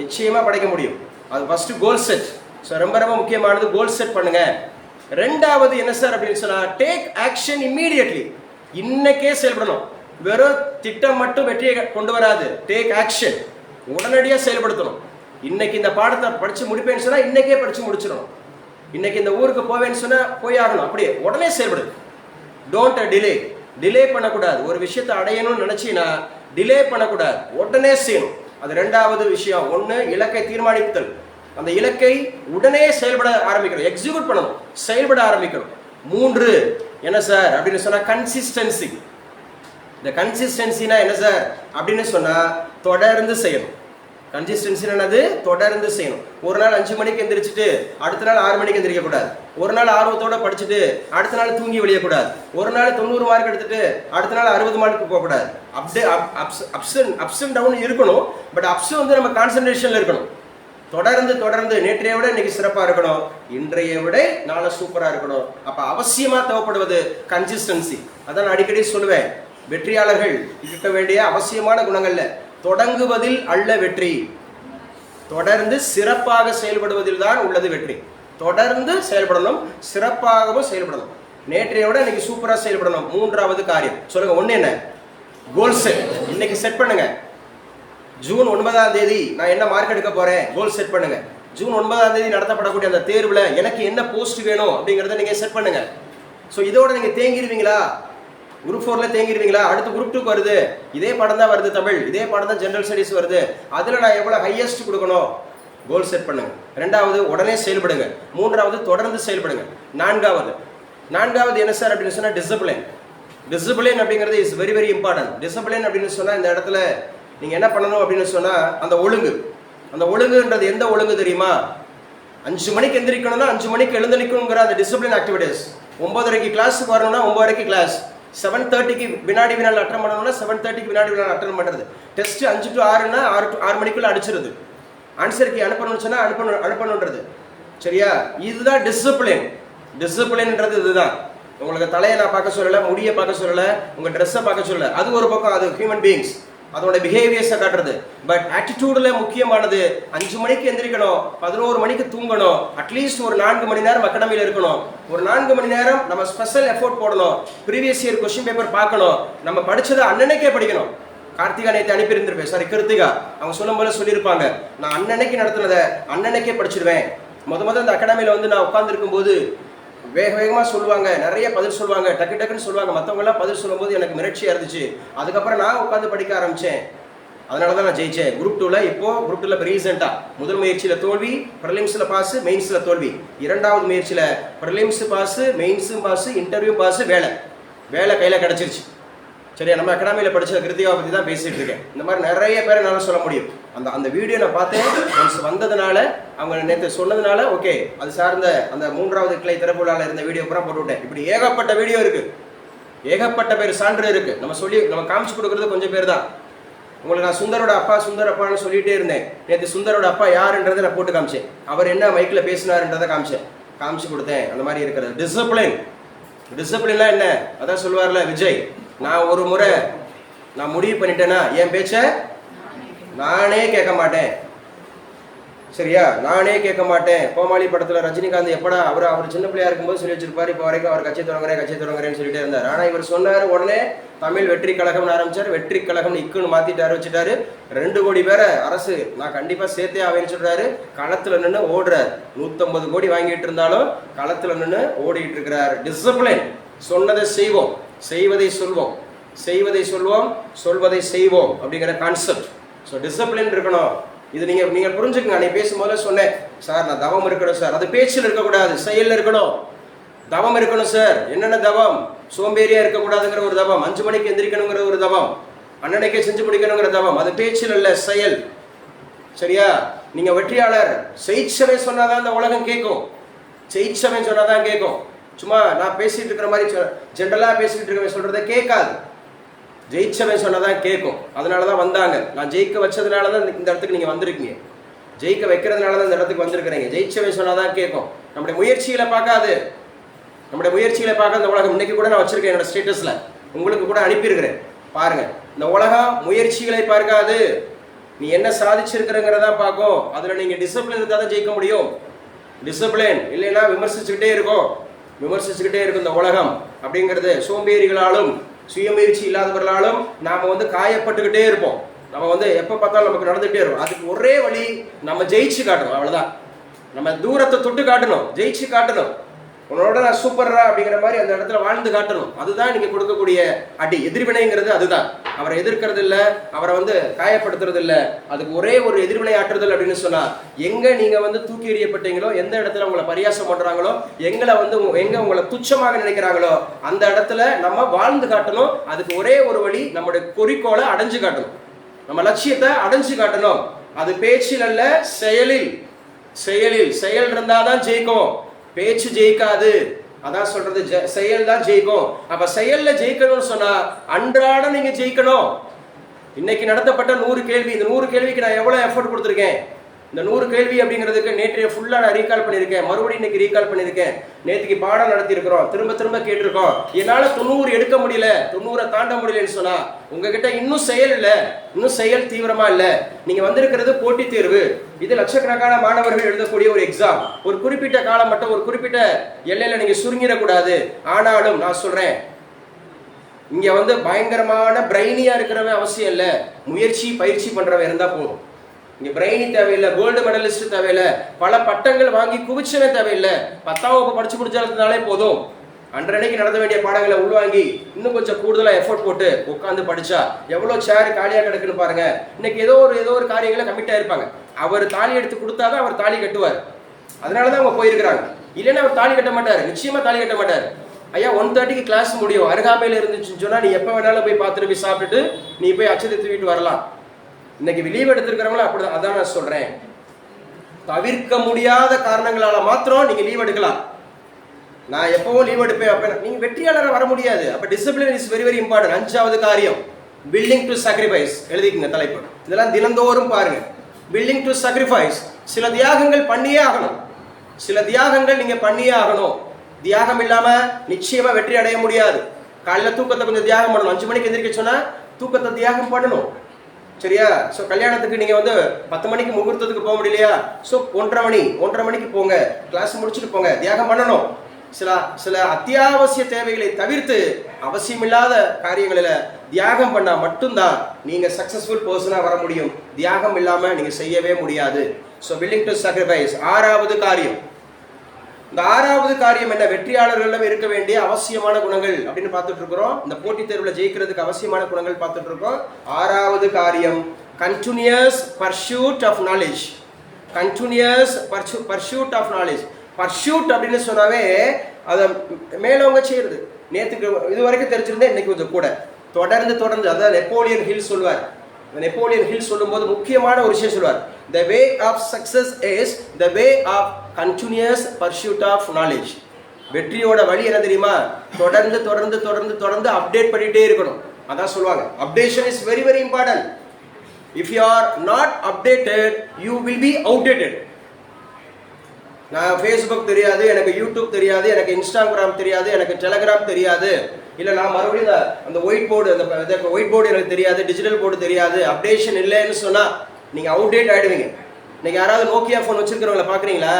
A: நிச்சயமா படைக்க முடியும். அது ஃபர்ஸ்ட் கோல் செட் ஸோ ரொம்ப ரொம்ப முக்கியமானது கோல் செட் பண்ணுங்க. ரெண்டாவது என்ன சார் அப்படின்னு சொன்னா டேக் ஆக்ஷன் இம்மீடியட்லி இன்னைக்கே செயல்படணும். வெறும் திட்டம் மட்டும் வெற்றியை கொண்டு வராது. டேக் ஆக்ஷன் உடனடியாக செயல்படுத்தணும். இன்னைக்கு இந்த பாடத்தை படிச்சு முடிப்பேன்னு சொன்னா இன்னைக்கே படிச்சு முடிச்சிடணும். இன்னைக்கு இந்த ஊருக்கு போவேன்னு சொன்னா போய் ஆகணும். அப்படியே உடனே செயல்படு. டோன்ட் டிலே டிலே பண்ணக்கூடாது. ஒரு விஷயத்தை அடையணும்னு நினச்சின்னா டிலே பண்ணக்கூடாது. உடனே செய்யணும். அது ரெண்டாவது விஷயம். ஒன்று இலக்கை தீர்மானித்தல். அந்த இலக்கை உடனே செயல்பட ஆரம்பிக்கணும். எக்ஸிக்யூட் பண்ணணும். செயல்பட ஆரம்பிக்கணும். மூன்று என்ன சார்? அப்படின்னு சொன்னால் கன்சிஸ்டன்சி இந்த கன்சிஸ்டன்சினா என்ன சார்? அப்படின்னு சொன்னால் தொடர்ந்து செய்யணும். கன்சிஸ்டன்சி என்னது? தொடர்ந்து செய்யணும். ஒரு நாள் அஞ்சு மணிக்கு எந்திரிச்சிட்டு அடுத்த நாள் ஆறு மணிக்கு எந்திரிக்க கூடாது ஒரு நாள் ஆர்வத்தோட படிச்சுட்டு அடுத்த நாள் தூங்கி வெளியக்கூடாது ஒரு நாள் தொண்ணூறு மார்க் எடுத்துட்டு அடுத்த நாள் அறுபது மார்க்கு போகக்கூடாது. அப்டே ups ups ups and down இருக்கணும். பட் அப்ஸ் வந்து நம்ம கான்சன்ட்ரேஷனில் இருக்கணும். தொடர்ந்து தொடர்ந்து நேற்றைய விட இன்னைக்கு சிறப்பாக இருக்கணும். இன்றைய விட நாளை சூப்பராக இருக்கணும். அப்போ அவசியமாக தேவைப்படுவது கன்சிஸ்டன்சி அதான் நான் அடிக்கடி சொல்லுவேன். வெற்றியாளர்கள் இருக்க வேண்டிய அவசியமான குணங்கள்ல தொடங்குவதில் அல்ல வெற்றி. தொடர்ந்து சிறப்பாக செயல்படுவதில் தான் உள்ளது வெற்றி. தொடர்ந்து செயல்படணும் சிறப்பாகவும் செயல்படணும். நேற்றைய விட இன்னைக்கு சூப்பராக செயல்படணும். மூன்றாவது காரியம். சொல்லுங்க ஒன்று என்ன? கோல் செட் இன்னைக்கு செட் பண்ணுங்க. ஜூன் ஒன்பதாம் தேதி நான் என்ன மார்க் எடுக்க போறேன்? கோல் செட் பண்ணுங்க. ஜூன் ஒன்பதாம் தேதி நடத்தப்படக்கூடிய அந்த தேர்வுல எனக்கு என்ன போஸ்ட் வேணும் அப்படிங்கறத நீங்க செட் பண்ணுங்க. ஸோ இதோட நீங்க தேங்கிடுவீங்களா? குரூப் ஃபோர்ல தேங்கிடுவீங்களா? அடுத்து குரூப் டூக்கு வருது. இதே படம் தான் வருது தமிழ். இதே படம் தான் ஜென்ரல் ஸ்டடிஸ் வருது. அதுல நான் எவ்வளவு ஹையஸ்ட் கொடுக்கணும்? கோல் செட் பண்ணுங்க. ரெண்டாவது உடனே செயல்படுங்க. மூன்றாவது தொடர்ந்து செயல்படுங்க. நான்காவது. நான்காவது என்ன சார் அப்படின்னு சொன்னா டிசிப்ளின் டிசிப்ளின் அப்படிங்கிறது is very very important discipline அப்படின்னு சொன்னா இந்த இடத்துல நீங்க என்ன பண்ணணும் அப்படின்னு சொன்னா அந்த ஒழுங்கு. அந்த ஒழுங்குன்றது எந்த ஒழுங்கு தெரியுமா? அஞ்சு மணிக்கு எந்திரிக்கணும்னா அஞ்சு மணிக்கு எழுந்தளிக்கணுங்கிற அந்த டிசிப்ளின் ஆக்டிவிட்டிஸ் ஒன்பதரைக்கு கிளாஸுக்கு வரணும்னா ஒன்பதரைக்கு கிளாஸ் செவன் தேர்ட்டிக்கு வினாடி வினால் அட்டன் பண்ணணும்னா செவன் தேர்ட்டிக்கு வினாடி வினால் அட்டன் பண்ணுறது டெஸ்ட் அஞ்சு டு ஆறுனா ஆறு டு ஆறு மணிக்குள்ள அடிச்சிருது. ஆன்சருக்கு அனுப்பணும்னு சொன்னால் அனுப்பணும் அனுப்பணுன்றது சரியா? இதுதான் டிசிப்ளின் டிசிப்ளின்ன்றது இதுதான். உங்களுக்கு தலையை நான் பார்க்க சொல்லலை முடியை பார்க்க சொல்லலை உங்கள் ட்ரெஸ்ஸை பார்க்க சொல்லலை. அது ஒரு பக்கம் அது ஹியூமன் பீயிங்ஸ் அதோட பிஹேவியர்ஸை காட்டுறது. பட் ஆட்டிடியூடில் முக்கியமானது அஞ்சு மணிக்கு எந்திரிக்கணும் பதினோரு மணிக்கு தூங்கணும் அட்லீஸ்ட் ஒரு நான்கு மணி நேரம் அகாடமியில் இருக்கணும். ஒரு நான்கு மணி நேரம் நம்ம ஸ்பெஷல் எஃபோர்ட் போடணும். ப்ரீவியஸ் இயர் கொஸ்டின் பேப்பர் பார்க்கணும். நம்ம படித்ததை அன்னன்னைக்கே படிக்கணும். கார்த்திகா நேற்று அனுப்பியிருந்திருப்பேன். சாரி கிருத்திகா. அவங்க சொல்லும் போல சொல்லியிருப்பாங்க. நான் அன்னன்னைக்கு நடத்துனதை அன்னன்னைக்கே படிச்சிருவேன். முத முத அந்த அகாடமியில் வந்து நான் உட்காந்துருக்கும் போது வேக வேகமாக சொல்லுவாங்க. நிறைய பதில் சொல்லுவாங்க. டக்கு டக்குன்னு சொல்லுவாங்க. மற்றவங்கெல்லாம் பதில் சொல்லும்போது எனக்கு மிரட்சியாக இருந்துச்சு அதுக்கப்புறம் நான் உட்காந்து படிக்க ஆரம்பித்தேன் அதனால தான் நான் ஜெயிச்சேன். குரூப் டூவில் இப்போ குரூப் டூவில் ரீசெண்டாக முதல் முயற்சியில் தோல்வி ப்ரிலிம்ஸில் பாஸ் மெயின்ஸில் தோல்வி. இரண்டாவது முயற்சியில் ப்ரிலிம்ஸு பாஸு மெயின்ஸும் பாஸ் இன்டர்வியூ பாஸ் வேலை. வேலை கையில் கிடச்சிருச்சு. சரியா நம்ம அகாடமியில் படித்த கிருத்திகாவை பற்றி தான் பேசிகிட்டு இருக்கேன். இந்த மாதிரி நிறைய பேர் என்னால் சொல்ல முடியும். அந்த அந்த வீடியோ நான் பார்த்தேன் ஒன்ஸ் வந்ததுனால அவங்க நேற்று சொன்னதுனால ஓகே அது சார்ந்த அந்த மூன்றாவது கிளை திறப்புலால இருந்த வீடியோ பூரா போட்டுவிட்டேன் இப்படி ஏகப்பட்ட வீடியோ இருக்குது ஏகப்பட்ட பேர் சான்று இருக்குது நம்ம சொல்லி நம்ம காமிச்சு கொடுக்கறது கொஞ்சம் பேர் தான். உங்களுக்கு நான் சுந்தரோட அப்பா சுந்தர் அப்பான்னு சொல்லிகிட்டே இருந்தேன். நேற்று சுந்தரோட அப்பா யாருன்றதை நான் போட்டு காமிச்சேன். அவர் என்ன மைக்கில் பேசினாருன்றதை காமிச்சேன். காமிச்சு கொடுத்தேன். அந்த மாதிரி இருக்கிறது. டிசிப்ளின் டிசிப்ளின்லாம் என்ன? அதான் சொல்லுவார்ல விஜய். நான் ஒரு முறை நான் முடிவு பண்ணிட்டேன்னா என் பேச்ச? நானே கேட்க மாட்டேன். சரியா? நானே கேட்க மாட்டேன். கோமாளி படத்துல ரஜினிகாந்த் எப்படா? அவர் அவர் சின்ன பிள்ளையா இருக்கும்போது சொல்லி வச்சிருப்பாரு. இப்போ வரைக்கும் அவர் கட்சி தொடங்குறேன் கட்சி தொடங்குறேன்னு சொல்லிட்டே இருந்தார். ஆனா இவர் சொன்னாரு உடனே தமிழ் வெற்றி கழகம்னு ஆரம்பிச்சார். வெற்றி கழகம் இக்குன்னு மாத்திட்டாரு வச்சுட்டாரு. ரெண்டு கோடி பேரை அரசு நான் கண்டிப்பா சேர்த்தே ஆவேன்னு சொல்றாரு. களத்துல நின்று ஓடுறார். நூத்தம்பது கோடி வாங்கிட்டு இருந்தாலும் களத்துல நின்று ஓடிட்டு இருக்கிறார். டிசிப்ளின் சொன்னதை செய்வோம். செய்வதை சொல்வோம். செய்வதை சொல்வோம் சொல்வதை செய்வோம் அப்படிங்கிற கான்செப்ட் ஸோ டிசிப்ளின் இருக்கணும். இது நீங்கள் நீங்கள் புரிஞ்சுக்கங்க. நீ பேசும்போது சொன்னேன். சார் நான் தவம் இருக்கணும் சார் அது பேச்சில் இருக்கக்கூடாது செயலில் இருக்கணும். தவம் இருக்கணும் சார் என்னென்ன தவம்? சோம்பேறியாக இருக்கக்கூடாதுங்கிற ஒரு தவம். அஞ்சு மணிக்கு எந்திரிக்கணுங்கிற ஒரு தவம். அன்னன்னைக்கே செஞ்சு முடிக்கணுங்கிற தவம். அது பேச்சில் இல்லை செயல். சரியா? நீங்கள் வெற்றியாளர். செய்ச்சவன் சொன்னாதான் இந்த உலகம் கேட்கும். செய்ச்சவன் சொன்னாதான் கேட்கும். சும்மா நான் பேசிட்டு இருக்கிற மாதிரி ஜென்ரலாக பேசிட்டு இருக்கவன் சொல்றதை கேட்காது. ஜெயிச்சவன் சொன்னதான் கேட்கும். அதனால தான் வந்தாங்க. நான் ஜெயிக்க வச்சதுனால தான் இந்த இடத்துக்கு நீங்கள் வந்திருக்கீங்க. ஜெயிக்க வைக்கிறதுனால தான் இந்த இடத்துக்கு வந்திருக்கிறீங்க. ஜெயிச்சவன் சொன்னாதான் கேட்கும். நம்முடைய முயற்சிகளை பார்க்காது. நம்முடைய முயற்சிகளை பார்க்க இந்த உலகம் இன்னைக்கு கூட நான் வச்சிருக்கேன் என்னோட ஸ்டேட்டஸில் உங்களுக்கு கூட அனுப்பியிருக்கிறேன். பாருங்க. இந்த உலகம் முயற்சிகளை பார்க்காது. நீ என்ன சாதிச்சிருக்கிறங்கிறதா பார்க்கும். அதில் நீங்கள் டிசிப்ளின் இருந்தால் தான் ஜெயிக்க முடியும். டிசிப்ளின் இல்லைன்னா விமர்சிச்சுக்கிட்டே இருக்கும். விமர்சிச்சுக்கிட்டே இருக்கும் இந்த உலகம் அப்படிங்கிறது. சோம்பேறிகளாலும் சுயமுயற்சி இல்லாதவர்களாலும் நாம் வந்து காயப்பட்டுக்கிட்டே இருப்போம். நம்ம வந்து எப்போ பார்த்தாலும் நமக்கு நடந்துகிட்டே இருக்கும். அதுக்கு ஒரே வழி நம்ம ஜெயிச்சு காட்டணும் அவ்வளோதான் நம்ம தூரத்தை தொட்டு காட்டணும் ஜெயிச்சு காட்டணும். உன்னோட நான் சூப்பர்ரா அப்படிங்கிற மாதிரி அந்த இடத்துல வாழ்ந்து காட்டணும். அதுதான் நீங்கள் கொடுக்கக்கூடிய அடி எதிர்வினைங்கிறது அதுதான். அவரை எதிர்க்கிறது இல்ல அவரை வந்து காயப்படுத்துறது இல்ல அதுக்கு ஒரே ஒரு எதிர்வினை ஆற்றுதல் அப்படின்னு சொன்னா எங்க நீங்க வந்து தூக்கி எறியப்பட்டீங்களோ எந்த இடத்துல உங்களை பரியாசம் பண்றாங்களோ எங்களை வந்து எங்க உங்களை துச்சமாக நினைக்கிறாங்களோ அந்த இடத்துல நம்ம வாழ்ந்து காட்டணும். அதுக்கு ஒரே ஒரு வழி நம்முடைய குறிக்கோளை அடைஞ்சு காட்டணும். நம்ம லட்சியத்தை அடைஞ்சு காட்டணும். அது பேச்சில் அல்ல செயலில். செயலில். செயல் இருந்தாதான் ஜெயிக்கும். பேச்சு ஜெயிக்காது. அதான் சொல்றது ஜெ- செயல் தான் ஜெயிக்கும். அப்ப செயல்ல ஜெயிக்கணும்னு சொன்னா அன்றாட நீங்க ஜெயிக்கணும். இன்னைக்கு நடத்தப்பட்ட நூறு கேள்வி இந்த நூறு கேள்விக்கு நான் எவ்வளவு எஃபர்ட் கொடுத்துருக்கேன்? இந்த நூறு கேள்வி அப்படிங்கிறதுக்கு நேற்றைய ஃபுல்லா நான் ரீகால் பண்ணியிருக்கேன். மறுபடியும் இன்னைக்கு ரீகால் பண்ணியிருக்கேன். நேற்றுக்கு பாடம் நடத்தியிருக்கிறோம். திரும்ப திரும்ப கேட்டிருக்கோம். என்னால தொண்ணூறு எடுக்க முடியல. தொண்ணூறை தாண்ட முடியலன்னு சொன்னா உங்ககிட்ட இன்னும் செயல் இல்ல. இன்னும் செயல் தீவிரமா இல்ல. நீங்க வந்திருக்கிறது போட்டித் தேர்வு. இது லட்சக்கணக்கான மாணவர்கள் எழுதக்கூடிய ஒரு எக்ஸாம் ஒரு குறிப்பிட்ட காலம் மட்டும் ஒரு குறிப்பிட்ட எல்லையில நீங்க சுருங்கிடக்கூடாது. ஆனாலும் நான் சொல்றேன் இங்க வந்து பயங்கரமான பிரைனியா இருக்கிறவன் அவசியம் இல்லை. முயற்சி பயிற்சி பண்றவன் இருந்தா போதும். இங்கே பிரெயினி தேவையில்லை கோல்டு மெடலிஸ்ட் தேவையில்லை பல பட்டங்கள் வாங்கி குவிச்சவே தேவையில்லை. பத்தாம் வகுப்பு படிச்சு முடிச்சாலே போதும். அன்றன்னைக்கு நடத்த வேண்டிய பாடங்களை உள்வாங்கி இன்னும் கொஞ்சம் கூடுதலாக எஃபோர்ட் போட்டு உட்காந்து படிச்சா எவ்வளோ சேர் காலியாக கிடக்குன்னு பாருங்க. இன்னைக்கு ஏதோ ஒரு ஏதோ ஒரு காரியங்களை கமிட்டாக இருப்பாங்க அவர் தாலி எடுத்து கொடுத்தாதான் அவர் தாலி கட்டுவார். அதனால தான் அவங்க போயிருக்கிறாங்க. இல்லைன்னா அவர் தாலி கட்ட மாட்டார். நிச்சயமா தாலி கட்ட மாட்டார். ஐயா ஒன் தேர்ட்டிக்கு கிளாஸ் முடியும். அருகாமையில் இருந்துச்சுன்னு சொன்னால் நீ எப்போ வேணாலும் போய் பார்த்துட்டு போய் சாப்பிட்டுட்டு நீ போய் அச்சத்தை தூக்கிட்டு வரலாம். இன்னைக்கு லீவ் எடுத்திருக்கிறவங்களும் அப்படி அதான் நான் சொல்றேன். தவிர்க்க முடியாத காரணங்களால மாத்திரம் நீங்க லீவ் எடுக்கலாம். நான் எப்பவும் லீவ் எடுப்பேன் அப்ப நீங்க வெற்றியாளராக வர முடியாது. அப்ப discipline is very very important அஞ்சாவது காரியம் பில்டிங் டு சாக்ரிஃபைஸ் எழுதிக்கங்க தலைப்பு. இதெல்லாம் தினந்தோறும் பாருங்க. பில்டிங் டு சாக்ரிஃபைஸ் சில தியாகங்கள் பண்ணியே ஆகணும். சில தியாகங்கள் நீங்க பண்ணியே ஆகணும். தியாகம் இல்லாம நிச்சயமா வெற்றி அடைய முடியாது. காலையில தூக்கத்தை கொஞ்சம் தியாகம் பண்ணணும். அஞ்சு மணிக்கு எந்திரிக்க சொன்னா தூக்கத்தை தியாகம் பண்ணணும். சரியா? ஸோ கல்யாணத்துக்கு நீங்கள் வந்து பத்து மணிக்கு முகூர்த்தத்துக்கு போக முடியலையா? ஸோ ஒன்றரை மணி ஒன்றரை மணிக்கு போங்க. கிளாஸ் முடிச்சுட்டு போங்க. தியாகம் பண்ணணும். சில சில அத்தியாவசிய தேவைகளை தவிர்த்து அவசியமில்லாத காரியங்களில் தியாகம் பண்ணால் மட்டும்தான் நீங்கள் சக்ஸஸ்ஃபுல் பர்சனாக வர முடியும். தியாகம் இல்லாமல் நீங்கள் செய்யவே முடியாது. ஸோ வில்லிங் டு சாக்ரிஃபைஸ் ஆறாவது காரியம். இந்த ஆறாவது காரியம் என்ன? வெற்றியாளர்களிடம் இருக்க வேண்டிய அவசியமான குணங்கள் அப்படின்னு பார்த்துட்டு இருக்கிறோம் இந்த போட்டித் தேர்வில் ஜெயிக்கிறதுக்கு அவசியமான குணங்கள் பார்த்துட்டு இருக்கோம் ஆறாவது காரியம் continuous pursuit of knowledge continuous pursuit of knowledge pursuit அப்படின்னு சொன்னாவே அதை மேலவங்க செய்யறது. நேற்றுக்கு இது வரைக்கும் தெரிஞ்சிருந்தேன் இன்னைக்கு கொஞ்சம் கூட. தொடர்ந்து தொடர்ந்து அதாவது நெப்போலியன் ஹில் சொல்வார். நெப்போலியன் ஹில் சொல்லும்போது முக்கியமான ஒரு விஷயம் சொல்வார். The way of success is the way of continuous pursuit of knowledge வெற்றியோட வழி என்ன தெரியுமா? தொடர்ந்து தொடர்ந்து தொடர்ந்து தொடர்ந்து அப்டேட் பண்ணிட்டே இருக்கணும். அதான் சொல்லுவாங்க. Updation is very very important if you are not updated you will be outdated நான் ஃபேஸ்புக் தெரியாது எனக்கு யூடியூப் தெரியாது எனக்கு இன்ஸ்டாகிராம் தெரியாது எனக்கு டெலகிராம் தெரியாது. இல்லை நான் மறுபடியும் அந்த ஒயிட் போர்டு அந்த ஒயிட் போர்டு எனக்கு தெரியாது டிஜிட்டல் போர்டு தெரியாது. அப்டேஷன் இல்லைன்னு சொன்னால் நீங்கள் அவுடேட் ஆகிடுவீங்க இன்னைக்கு யாராவது நோக்கியா ஃபோன் வச்சுருக்கிறவங்கள பாக்குறீங்களா?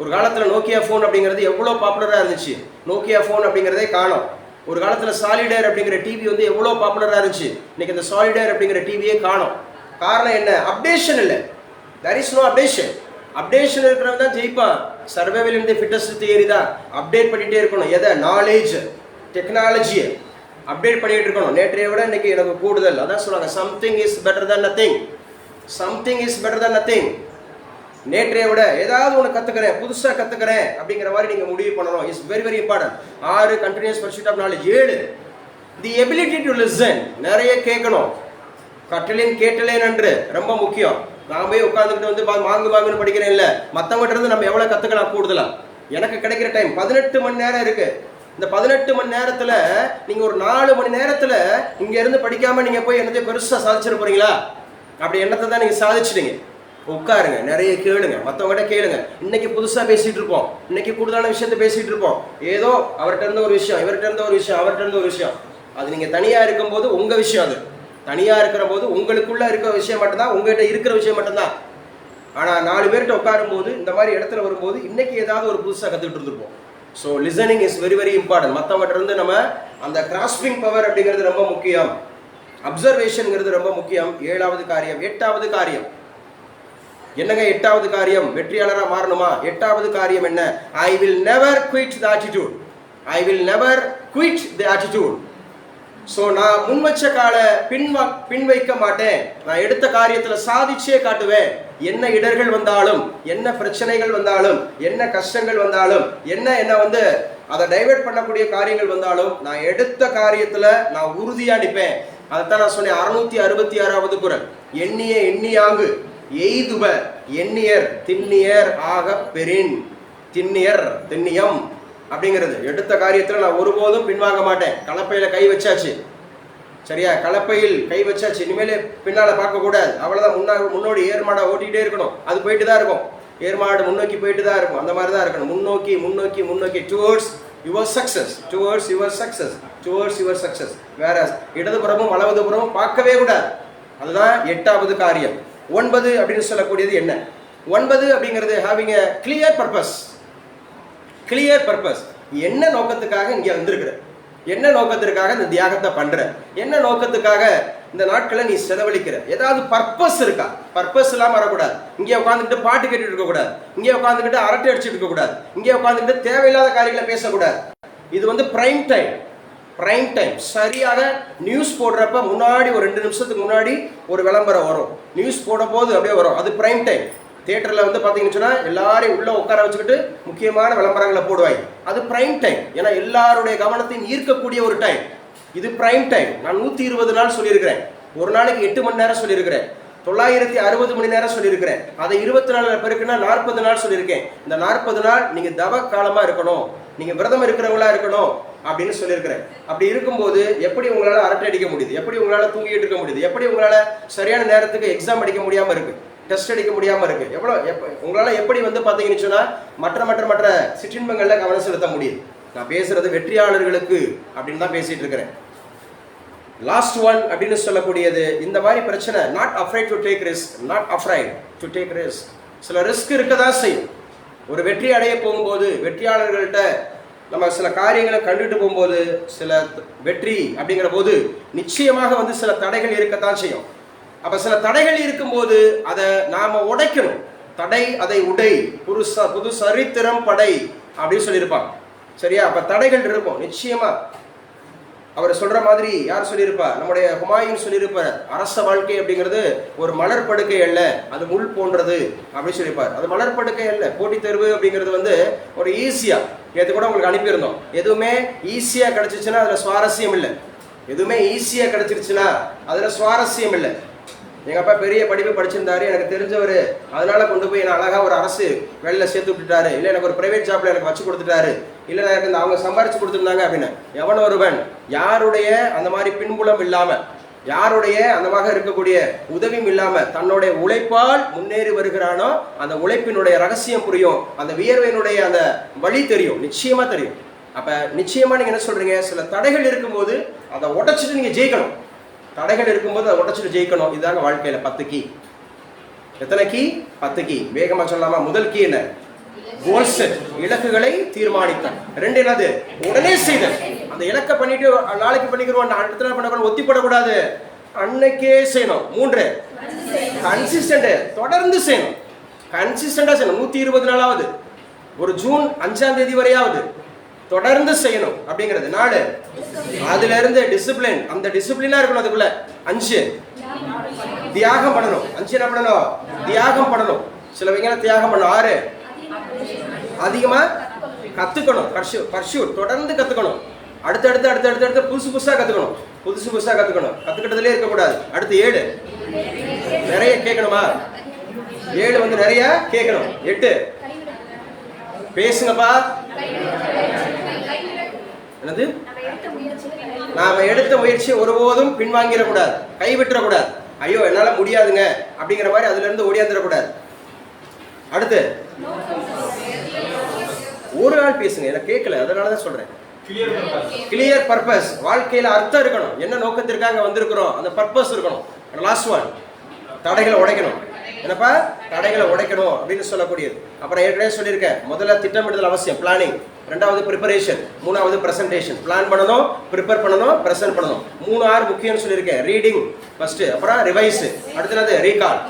A: ஒரு காலத்துல நோக்கியா ஃபோன் அப்படிங்கிறது எவ்வளோ பாப்புலரா இருந்துச்சு. நோக்கியா ஃபோன் அப்படிங்கிறதே காணும். ஒரு காலத்துல சாலிடேர் அப்படிங்கிற டிவி வந்து எவ்வளோ பாப்புலரா இருந்துச்சு. இன்னைக்கு இந்த சாலிடேர் அப்படிங்கிற டிவியே காணும். காரணம் என்ன? அப்டேஷன் இல்லை. There is no updation updation இருக்கிறவன் தான் ஜெயிப்பான். சர்வைவல் இந்த ஃபிட்டஸ்ட் தியரி தான். அப்டேட் பண்ணிட்டே இருக்கணும். எதை? நாலேஜ் டெக்னாலஜியை அப்டேட் பண்ணிட்டு இருக்கணும். நேற்றைய விட இன்னைக்கு எனக்கு கூடுதல். அதான் சொல்லுவாங்க something is better than nothing something is better than nothing நேற்றைய விட ஏதாவது ஒன்று கற்றுக்கிறேன் புதுசாக கற்றுக்கிறேன் அப்படிங்கிற மாதிரி நீங்கள் முடிவு பண்ணணும். இஸ் வெரி வெரி இம்பார்ட்டன்ட் ஆறு கண்டினியூஸ் பர்சூட் ஆஃப் நாலேஜ் ஏழு தி எபிலிட்டி டு லிசன் நிறைய கேட்கணும். கட்டளின் கேட்டலேன் என்று ரொம்ப முக்கியம். நான் போய் உட்காந்துக்கிட்டு வந்து பா- மாங்கு மாங்குன்னு படிக்கிறேன் இல்லை மற்றவங்கிட்ட இருந்து நம்ம எவ்வளோ கற்றுக்கலாம் கூடுதலாக எனக்கு கிடைக்கிற டைம் பதினெட்டு மணி நேரம் இருக்கு. இந்த பதினெட்டு மணி நேரத்தில் நீங்கள் ஒரு நாலு மணி நேரத்தில் இங்கேருந்து படிக்காமல் நீங்கள் போய் என்னத்தையும் பெருசாக சாதிச்சிட போகிறீங்களா அப்படி எண்ணத்தை தான் நீங்க சாதிச்சிடுங்க உட்காருங்க நிறைய கேளுங்க மற்றவங்ககிட்ட கேளுங்க. இன்னைக்கு புதுசா பேசிட்டு இருப்போம். இன்னைக்கு கூடுதலான விஷயத்த பேசிட்டு இருப்போம். ஏதோ அவர்கிட்ட இருந்த ஒரு விஷயம் இவர்கிட்ட இருந்த ஒரு விஷயம் அவர்கிட்ட இருந்த ஒரு விஷயம். அது நீங்க தனியா இருக்கும்போது உங்க விஷயம் அது. தனியா இருக்கிற போது உங்களுக்குள்ள இருக்கிற விஷயம் மட்டும்தான் உங்ககிட்ட இருக்கிற விஷயம் மட்டும்தான். ஆனா நாலு பேர்கிட்ட உட்காரும்போது இந்த மாதிரி இடத்துல வரும்போது இன்னைக்கு ஏதாவது ஒரு புதுசா கத்துக்கிட்டு இருந்திருப்போம். So listening is very very important மற்றவங்கிட்ட இருந்து நம்ம அந்த கிராஸ்பிங் பவர் அப்படிங்கிறது ரொம்ப முக்கியம். அப்சர்வேஷன்ங்கிறது ரொம்ப முக்கியம். ஏழாவது காரியம் எட்டாவது காரியம். என்னங்க எட்டாவது காரியம்? வெற்றியாளராக மாறணுமா? எட்டாவது காரியம் என்ன? I will never quit the attitude I will never quit the attitude so நான் முன்வச்ச கால பின் வைக்க மாட்டேன். நான் எடுத்த காரியத்தில் சாதிச்சே காட்டுவேன். என்ன இடர்கள் வந்தாலும் என்ன பிரச்சனைகள் வந்தாலும் என்ன கஷ்டங்கள் வந்தாலும் என்ன என்ன வந்து அதை டைவெர்ட் பண்ணக்கூடிய காரியங்கள் வந்தாலும் நான் எடுத்த காரியத்தில் நான் உறுதியாக நிற்பேன் அதைத்தான் நான் சொன்னேன் அறுநூத்தி அறுபத்தி ஆறாவது குரல். எண்ணிய எண்ணியாங்கு எய்துப எண்ணியர் திண்ணியர் ஆக பெறின். திண்ணியர் திண்ணியம் அப்படிங்கிறது. எடுத்த காரியத்தில் நான் ஒருபோதும் பின்வாங்க மாட்டேன். கலப்பையில் கை வச்சாச்சு. சரியா? கலப்பையில் கை வச்சாச்சு. இனிமேல் பின்னால் பார்க்கக்கூடாது அவ்வளோதான் முன்னா முன்னோடி ஏர்மாடை ஓட்டிகிட்டே இருக்கணும். அது போயிட்டு தான் இருக்கும். ஏர்மாடு முன்னோக்கி போயிட்டு தான் இருக்கும். அந்த மாதிரி தான் இருக்கணும். முன்னோக்கி முன்னோக்கி முன்னோக்கி. Towards your success towards your success towards your success வேற இடதுபுறமும் வலதுபுறமும் பார்க்கவே கூடாது. அதுதான் எட்டாவது காரியம். ஒன்பது அப்படின்னு சொல்லக்கூடியது என்ன? ஒன்பது அப்படிங்கிறது having a clear purpose clear purpose என்ன நோக்கத்துக்காக இங்கே வந்திருக்கிற? என்ன நோக்கத்திற்காக இந்த தியாகத்தை பண்ற? என்ன நோக்கத்துக்காக இந்த நாட்களை நீ செலவழிக்கிற? ஏதாவது பர்பஸ் இருக்கா? பர்பஸ் இல்லாமல் வரக்கூடாது. இங்கே உட்காந்துக்கிட்டு பாட்டு கேட்டுட்டு இருக்கக்கூடாது. இங்கே உட்காந்துக்கிட்டு அரட்டை அடிச்சுட்டு இருக்கக்கூடாது. இங்கே உட்காந்துக்கிட்டு தேவையில்லாத காரியங்களை பேசக்கூடாது. இது வந்து பிரைம் டைம் ப்ரைம் டைம் சரியான நியூஸ் போடுறப்ப முன்னாடி ஒரு ரெண்டு நிமிஷத்துக்கு முன்னாடி ஒரு விளம்பரம் வரும். நியூஸ் போட போது அப்படியே வரும். அது ப்ரைம் டைம் தேட்டரில் வந்து பார்த்தீங்கன்னு சொன்னால் எல்லாரையும் உள்ளே உட்கார வச்சுக்கிட்டு முக்கியமான விளம்பரங்களை போடுவாங்க. அது ப்ரைம் டைம் ஏன்னா எல்லாருடைய கவனத்தையும் ஈர்க்கக்கூடிய ஒரு டைம் இது ப்ரைம் டைம் நான் நூற்றி இருபது நாள் சொல்லியிருக்கிறேன். ஒரு நாளைக்கு எட்டு மணி நேரம் சொல்லியிருக்கிறேன். தொள்ளாயிரத்தி அறுபது மணி நேரம் சொல்லியிருக்கிறேன். அதை இருபத்தி நாலு பேருக்குன்னா நாற்பது நாள் சொல்லியிருக்கேன். இந்த நாற்பது நாள் நீங்கள் தவ காலமாக இருக்கணும். நீங்கள் விரதம் இருக்கிறவங்களா இருக்கணும் அப்படின்னு சொல்லியிருக்கிறேன். அப்படி இருக்கும்போது எப்படி உங்களால் அரட்டை அடிக்க முடியுது? எப்படி உங்களால் தூங்கிட்டு இருக்க முடியுது? எப்படி உங்களால் சரியான நேரத்துக்கு எக்ஸாம் அடிக்க முடியாமல் இருக்குது டெஸ்ட் அடிக்க முடியாமல் இருக்குது எவ்வளோ எப்போ உங்களால் எப்படி வந்து பார்த்தீங்கன்னு சொன்னால் மற்ற மற்ற மற்ற சிற்றின்பங்களில் கவனம் செலுத்த முடியுது. நான் பேசுறது வெற்றியாளர்களுக்கு அப்படின்னு தான் பேசிட்டு இருக்கிறேன். லாஸ்ட் ஒன் அப்படின்னு சொல்லக்கூடியது இந்த மாதிரி பிரச்சனை not afraid to take risk not afraid to take risk சில ரிஸ்க் இருக்க தான் செய்யும். ஒரு வெற்றி அடைய போகும்போது வெற்றியாளர்கள்ட்ட நம்ம சில காரியங்களை கண்டுட்டு போகும்போது சில வெற்றி அப்படிங்கிற போது நிச்சயமாக வந்து சில தடைகள் இருக்கத்தான் செய்யும். அப்போ சில தடைகள் இருக்கும்போது அதை நாம் உடைக்கணும். தடை அதை உடை புதுசா புது சரித்திரம் படை அப்படின்னு சொல்லியிருப்பாங்க. சரியா? அப்போ தடைகள் இருக்கும். நிச்சயமாக அவர் சொல்ற மாதிரி யார் சொல்லியிருப்பா? நம்முடைய ஹுமாயூன் சொல்லியிருப்பார் அரச வாழ்க்கை அப்படிங்கிறது ஒரு மலர் படுக்கை அல்ல அது முள் போன்றது அப்படின்னு சொல்லியிருப்பார். அது மலர் படுக்கை அல்ல. போட்டித் தேர்வு அப்படிங்கிறது வந்து ஒரு ஈஸியா நேற்று கூட உங்களுக்கு அனுப்பியிருந்தோம். எதுவுமே ஈஸியா கிடைச்சிச்சுன்னா அதுல சுவாரஸ்யம் இல்லை. எதுவுமே ஈஸியா கிடைச்சிருச்சுன்னா அதுல சுவாரஸ்யம் இல்லை. எங்க அப்பா பெரிய படிப்பு படிச்சிருந்தாரு. எனக்கு தெரிஞ்சவர். அதனால கொண்டு போய் நான் அழகா ஒரு அரசு வேலையில சேர்த்து விட்டுட்டாரு. இல்லை எனக்கு ஒரு பிரைவேட் ஜாப்ல எனக்கு வச்சு கொடுத்துட்டாரு. இல்லை எனக்கு இந்த அவங்க சம்பாரிச்சு கொடுத்துருந்தாங்க அப்படின்னு. எவன் ஒருவன் யாருடைய அந்த மாதிரி பின்புலம் இல்லாம யாருடைய அந்த மாதிரி இருக்கக்கூடிய உதவியும் இல்லாம தன்னுடைய உழைப்பால் முன்னேறி வருகிறானோ அந்த உழைப்பினுடைய ரகசியம் புரியும். அந்த வியர்வையினுடைய அந்த வழி தெரியும். நிச்சயமா தெரியும். அப்ப நிச்சயமா நீங்க என்ன சொல்றீங்க? சில தடைகள் இருக்கும்போது அதை உடைச்சிட்டு நீங்க ஜெயிக்கணும். தடைகள் இருக்கும்போது அதை உடச்சிட்டு ஜெயிக்கணும். இதுதாங்க வாழ்க்கையில பத்து கீ. எத்தனை கீ? பத்து கீ. வேகமா சொல்லலாமா? முதல் கீ என்ன? கோல் செட் இலக்குகளை தீர்மானித்தான் ரெண்டு என்னது? உடனே செய்தல். அந்த இலக்கை பண்ணிட்டு நாளைக்கு பண்ணிக்கிறோம். அடுத்த நாள் பண்ண ஒத்திப்படக்கூடாது. அன்னைக்கே செய்யணும். மூன்று. கன்சிஸ்டன்ட் தொடர்ந்து செய்யணும். கன்சிஸ்டண்டா செய்யணும். நூத்தி இருபது நாளாவது. ஒரு ஜூன் அஞ்சாம் தேதி வரையாவது. தொடர்ந்து செய்யணும் அப்படிங்கிறது. நாலு அதுல இருந்து டிசிப்ளின் அந்த டிசிப்ளினா இருக்கணும் அதுக்குள்ள. அஞ்சு தியாகம் பண்ணணும். அஞ்சு என்ன பண்ணணும்? தியாகம் பண்ணணும். சில சிலவங்க தியாகம் பண்ணணும்? ஆறு அதிகமா கத்துக்கணும். பர்ஷு பர்ஷு தொடர்ந்து கத்துக்கணும். அடுத்தடுத்து அடுத்தடுத்து அடுத்து அடுத்து புதுசு புதுசா கத்துக்கணும். புதுசு புதுசா கத்துக்கணும். கத்துக்கிட்டதுலே இருக்கக்கூடாது. அடுத்து ஏழு. நிறைய கேட்கணுமா? ஏழு வந்து நிறைய கேட்கணும். எட்டு. பேசுங்கப்பா. என்னது? நாம எடுத்த முயற்சி ஒருபோதும் பின்வாங்கிடக்கூடாது. கைவிட்டுறக்கூடாது. ஐயோ என்னால முடியாதுங்க. அப்படிங்கிற மாதிரி அதுல இருந்து ஓடியாந்துடக்கூடாது. அடுத்து. ஒரு நாள் பேசுங்க. எனக்கு கேட்கல. அதனால தான் சொல்றேன் கிளியர் பர்பஸ் வாழ்க்கையில அர்த்தம் இருக்கணும். என்ன நோக்கத்திற்காக வந்திருக்கிறோம்? அந்த பர்பஸ் இருக்கணும். லாஸ்ட் ஒன் தடைகளை உடைக்கணும். என்னப்பா? தடைகளை உடைக்கணும் அப்படின்னு சொல்லக்கூடியது. அப்புறம் ஏற்கனவே சொல்லியிருக்கேன். முதல்ல திட்டமிடுதல் அவசியம். பிளானிங் ரெண்டாவது ப்ரிப்பரேஷன் மூணாவது ப்ரெசன்டேஷன் பிளான் பண்ணணும் ப்ரிப்பேர் பண்ணணும் ப்ரெசென்ட் பண்ணணும். மூணு ஆறு முக்கியம்னு சொல்லியிருக்கேன். ரீடிங் ஃபஸ்ட்டு அப்புறம் ரிவைஸ் அடுத்தது ரீகால்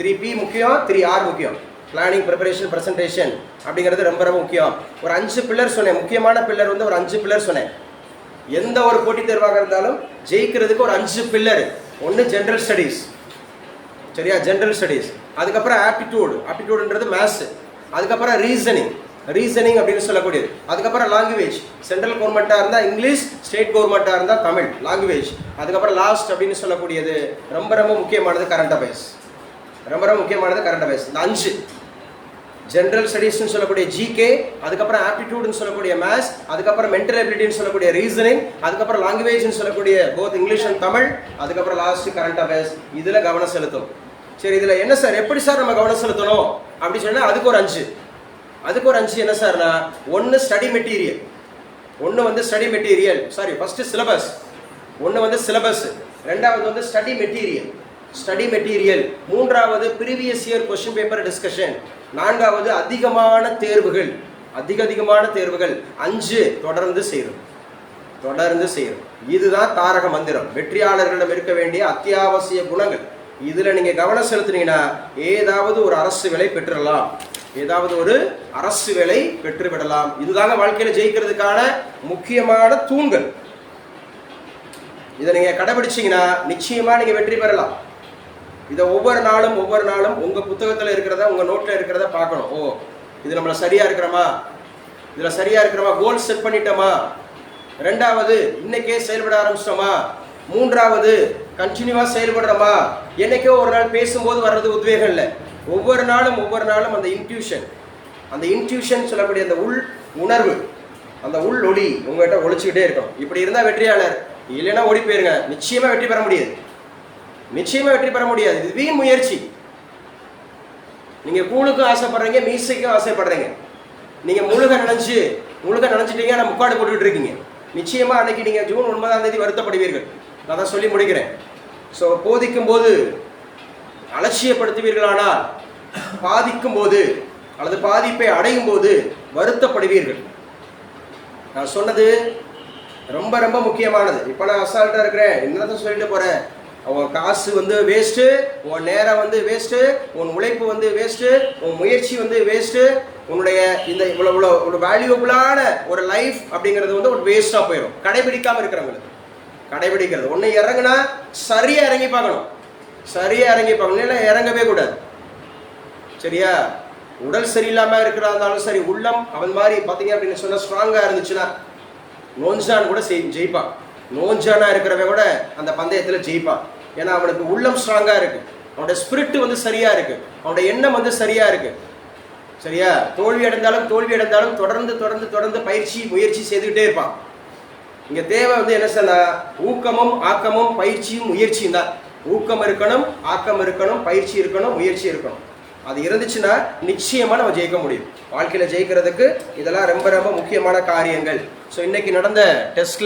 A: த்ரீ பி முக்கியம் த்ரீ ஆர் முக்கியம். பிளானிங் ப்ரிப்பரேஷன் ப்ரெசன்டேஷன் அப்படிங்கிறது ரொம்ப ரொம்ப முக்கியம். ஒரு அஞ்சு பில்லர் சொன்னேன். முக்கியமான பில்லர் வந்து ஒரு அஞ்சு பில்லர் சொன்னேன். எந்த ஒரு போட்டித் தேர்வாக இருந்தாலும் ஜெயிக்கிறதுக்கு ஒரு அஞ்சு பில்லர் ஒன்று ஜென்ரல் ஸ்டடீஸ் சரியா? ஜென்ரல் ஸ்டடீஸ் அதுக்கப்புறம் ஆப்டிடியூடு ஆப்டிடியூடுன்றது மேத்ஸு அதுக்கப்புறம் ரீசனிங் ரீசனிங் அப்படின்னு சொல்லக்கூடியது. அதுக்கப்புறம் லாங்குவேஜ் சென்ட்ரல் கவர்மெண்ட்டாக இருந்தால் இங்கிலீஷ் ஸ்டேட் கவர்மெண்ட்டாக இருந்தால் தமிழ் லாங்குவேஜ் அதுக்கப்புறம் லாஸ்ட் அப்படின்னு சொல்லக்கூடியது ரொம்ப ரொம்ப முக்கியமானது கரண்ட் அஃபேர்ஸ் ரொம்ப ரொம்ப முக்கியமானது கரண்ட் அஃபேர்ஸ் இந்த அஞ்சு. ஜென்ரல் ஸ்டடீஸ்னு சொல்லக்கூடிய ஜிகே அதுக்கப்புறம் ஆப்டிடியூட்னு சொல்லக்கூடிய மேத்ஸ் அதுக்கப்புறம் மென்டல் எபிலிட்டின்னு சொல்லக்கூடிய ரீசனிங் அதுக்கப்புறம் லாங்குவேஜ்னு சொல்லக்கூடிய போத் இங்கிலீஷ் அண்ட் தமிழ் அதுக்கப்புறம் லாஸ்ட் கரண்ட் அஃபேர்ஸ் இதில் கவனம் செலுத்தும். சரி இதில் என்ன சார்? எப்படி சார் நம்ம கவனம் செலுத்தணும்? அப்படின்னு சொன்னால் அதுக்கு ஒரு அஞ்சு. அதுக்கு ஒரு அஞ்சு என்ன சார்னா ஒன்று ஸ்டடி மெட்டீரியல் ஒன்று வந்து study material sorry first syllabus ஒன்று வந்து சிலபஸ் ரெண்டாவது வந்து ஸ்டடி மெட்டீரியல் ஸ்டடி மெட்டீரியல் மூன்றாவது previous year question paper discussion நான்காவது அதிகமான தேர்வுகள். அதிக அதிகமான தேர்வுகள். அஞ்சு தொடர்ந்து செய்யணும் தொடர்ந்து செய்யணும் இதுதான் தாரக மந்திரம். வெற்றியாளர்களிடம் இருக்க வேண்டிய அத்தியாவசிய குணங்கள். இதில் நீங்கள் கவனம் செலுத்துனீங்கன்னா ஏதாவது ஒரு அரசு விலை பெற்றுடலாம் ஏதாவது ஒரு அரசு வேலை பெற்று விடலாம் இதுதாங்க வாழ்க்கையில் ஜெயிக்கிறதுக்கான முக்கியமான தூண்கள். இதை நீங்கள் கடைபிடிச்சீங்கன்னா நிச்சயமாக நீங்கள் வெற்றி பெறலாம். இதை ஒவ்வொரு நாளும் ஒவ்வொரு நாளும் உங்கள் புத்தகத்தில் இருக்கிறத உங்கள் நோட்டில் இருக்கிறத பார்க்கணும். ஓ இது நம்மள சரியாக இருக்கிறோமா? இதில் சரியாக இருக்கிறோமா? கோல் செட் பண்ணிட்டோமா? ரெண்டாவது இன்னைக்கே செயல்பட ஆரம்பிச்சிட்டோமா? மூன்றாவது கண்டினியூவாக செயல்படுறோமா? என்னைக்கோ ஒரு நாள் பேசும்போது வர்றது உத்வேகம் இல்லை. ஒவ்வொரு நாளும் ஒவ்வொரு நாளும் அந்த இன்ட்யூஷன் அந்த இன்ட்யூஷன் சொல்லக்கூடிய அந்த உள் உணர்வு அந்த உள் ஒளி உங்கள்கிட்ட ஒழிச்சுக்கிட்டே இருக்கும். இப்படி இருந்தால் வெற்றியாளர். இல்லைன்னா ஓடி போயிருங்க. நிச்சயமாக வெற்றி பெற முடியாது. நிச்சயமாக வெற்றி பெற முடியாது. இது வீண் முயற்சி. நீங்கள் கூழுக்கும் ஆசைப்படுறீங்க மீசைக்கும் ஆசைப்படுறீங்க. நீங்கள் முழுக நினச்சி முழுக நினச்சிட்டீங்க நான் முக்காடு போட்டுக்கிட்டு இருக்கீங்க. நிச்சயமாக அன்னைக்கு நீங்கள் ஜூன் ஒன்பதாம் தேதி வருத்தப்படுவீர்கள். நான் தான் சொல்லி முடிக்கிறேன். ஸோ போதிக்கும் போது அலட்சியப்படுத்துவீர்களானால் பாதிக்கும் போது அல்லது பாதிப்பை அடையும் போது வருத்தப்படுவீர்கள். நான் சொன்னது ரொம்ப ரொம்ப முக்கியமானது. இப்போ நான் அசால்ட்டாக இருக்கிறேன். என்னதான் சொல்லிட்டு போகிறேன் உன் காசு வந்து வேஸ்ட்டு உன் நேரம் வந்து வேஸ்ட்டு உன் உழைப்பு வந்து வேஸ்ட்டு உன் முயற்சி வந்து வேஸ்ட்டு உன்னுடைய இந்த இவ்வளோ இவ்வளோ ஒரு வேல்யூபிளான ஒரு லைஃப் அப்படிங்கிறது வந்து ஒரு வேஸ்ட்டாக போயிடும் கடைபிடிக்காமல் இருக்கிறவங்களுக்கு. கடைபிடிக்கிறது. ஒன்று இறங்குனா சரியாக இறங்கி பார்க்கணும். சரியாக இறங்கி பார்க்கணும் இல்லை இறங்கவே கூடாது. சரியா? உடல் சரியில்லாமல் இருக்கிறதா இருந்தாலும் சரி உள்ளம் அவன் மாதிரி பார்த்தீங்க அப்படின்னு சொன்னால் ஸ்ட்ராங்காக இருந்துச்சுன்னா நோஞ்சான் கூட செய் ஜெயிப்பான். நோஞ்சானா இருக்கிறவன் கூட அந்த பந்தயத்தில் ஜெயிப்பான். ஏன்னா அவனுக்கு உள்ளம் ஸ்ட்ராங்காக இருக்கு. அவனோட ஸ்பிரிட் வந்து சரியா இருக்கு. அவனோட எண்ணம் வந்து சரியா இருக்கு. சரியா? தோல்வி அடைந்தாலும் தோல்வி அடைந்தாலும் தொடர்ந்து தொடர்ந்து தொடர்ந்து பயிற்சி முயற்சி செய்துக்கிட்டே இருப்பான். இங்க தேவை வந்து என்ன சொன்னா ஊக்கமும் ஆக்கமும் பயிற்சியும் முயற்சியும் தான். ஊக்கம் இருக்கணும் ஆக்கம் இருக்கணும் பயிற்சி இருக்கணும் முயற்சி இருக்கணும். அது இருந்துச்சுன்னா நிச்சயமா நம்ம ஜெயிக்க முடியும். வாழ்க்கையில ஜெயிக்கிறதுக்கு இதெல்லாம் ரொம்ப ரொம்ப முக்கியமான காரியங்கள். ஸோ இன்னைக்கு நடந்த டெஸ்ட்ல